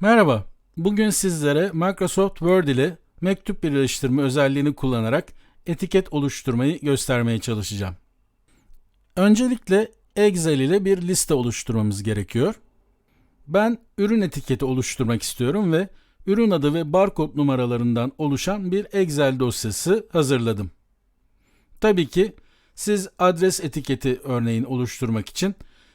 Merhaba. Bugün sizlere Microsoft Word ile mektup birleştirme özelliğini kullanarak etiket oluşturmayı göstermeye çalışacağım. Öncelikle Excel ile bir liste oluşturmamız gerekiyor. Ben ürün etiketi oluşturmak istiyorum ve ürün adı ve barkod numaralarından oluşan bir Excel dosyası hazırladım. Tabii ki siz adres etiketi örneğin oluşturmak için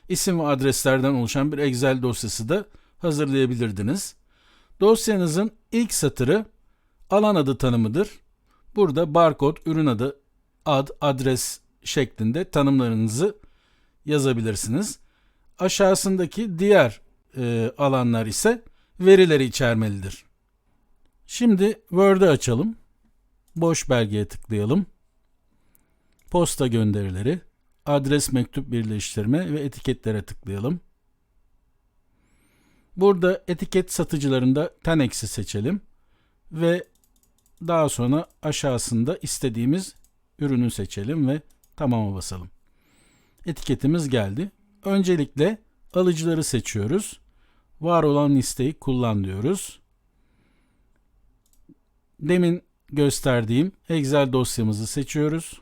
isim ve adreslerden oluşan bir Excel dosyası da hazırlayabilirdiniz. Dosyanızın ilk satırı alan adı tanımıdır. Burada barkod, ürün adı, ad, adres şeklinde tanımlarınızı yazabilirsiniz. Aşağısındaki diğer e, alanlar ise verileri içermelidir. Şimdi Word'ı açalım. Boş belgeye tıklayalım. Posta gönderileri, adres mektup birleştirme ve etiketlere tıklayalım. Burada etiket satıcılarında Tenex'i seçelim ve daha sonra aşağısında istediğimiz ürünü seçelim ve tamama basalım. Etiketimiz geldi. Öncelikle alıcıları seçiyoruz. Var olan listeyi kullan diyoruz. Demin gösterdiğim Excel dosyamızı seçiyoruz.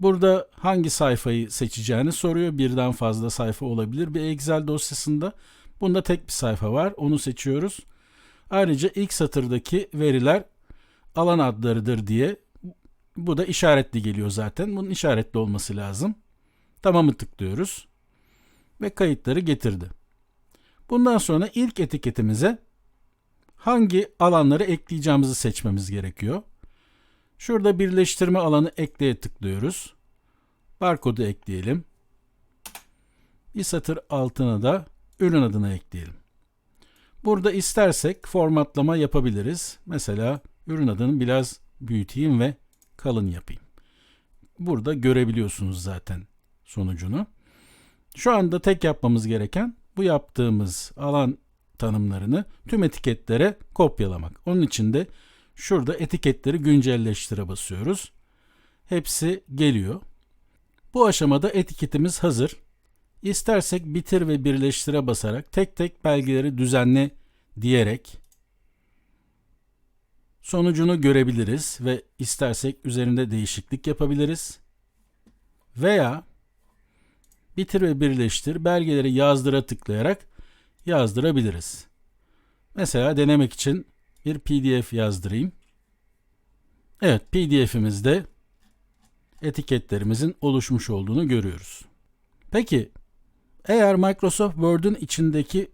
Burada hangi sayfayı seçeceğini soruyor. Birden fazla sayfa olabilir bir Excel dosyasında. Bunda tek bir sayfa var. Onu seçiyoruz. Ayrıca ilk satırdaki veriler alan adlarıdır diye bu da işaretli geliyor zaten. Bunun işaretli olması lazım. Tamamı tıklıyoruz. Ve kayıtları getirdi. Bundan sonra ilk etiketimize hangi alanları ekleyeceğimizi seçmemiz gerekiyor. Şurada birleştirme alanı ekleye tıklıyoruz. Barkodu ekleyelim. Bir satır altına da ürün adını ekleyelim. Burada istersek formatlama yapabiliriz. Mesela ürün adını biraz büyüteyim ve kalın yapayım. Burada görebiliyorsunuz zaten sonucunu. Şu anda tek yapmamız gereken bu yaptığımız alan tanımlarını tüm etiketlere kopyalamak. Onun için de şurada etiketleri güncelleştire basıyoruz. Hepsi geliyor. Bu aşamada etiketimiz hazır. İstersek bitir ve birleştire basarak tek tek belgeleri düzenle diyerek sonucunu görebiliriz ve istersek üzerinde değişiklik yapabiliriz. Veya bitir ve birleştir belgeleri yazdıra tıklayarak yazdırabiliriz. Mesela denemek için bir PDF yazdırayım. Evet PDF'imizde etiketlerimizin oluşmuş olduğunu görüyoruz. Peki eğer Microsoft Word'un içindeki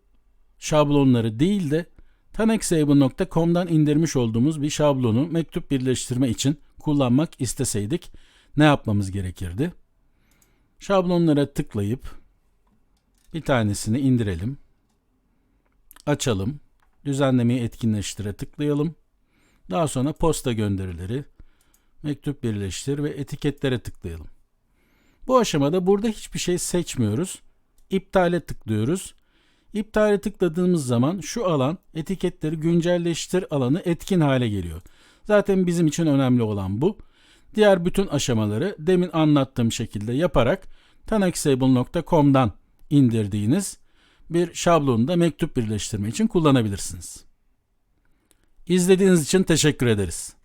şablonları değil de tanexable.com'dan indirmiş olduğumuz bir şablonu mektup birleştirme için kullanmak isteseydik ne yapmamız gerekirdi? Şablonlara tıklayıp bir tanesini indirelim. Açalım. Düzenlemeyi etkinleştire tıklayalım. Daha sonra posta gönderileri, mektup birleştir ve etiketlere tıklayalım. Bu aşamada burada hiçbir şey seçmiyoruz. İptale tıklıyoruz. İptale tıkladığımız zaman şu alan etiketleri güncelleştir alanı etkin hale geliyor. Zaten bizim için önemli olan bu. Diğer bütün aşamaları demin anlattığım şekilde yaparak tanexable.com'dan indirdiğiniz bir şablonu mektup birleştirme için kullanabilirsiniz. İzlediğiniz için teşekkür ederiz.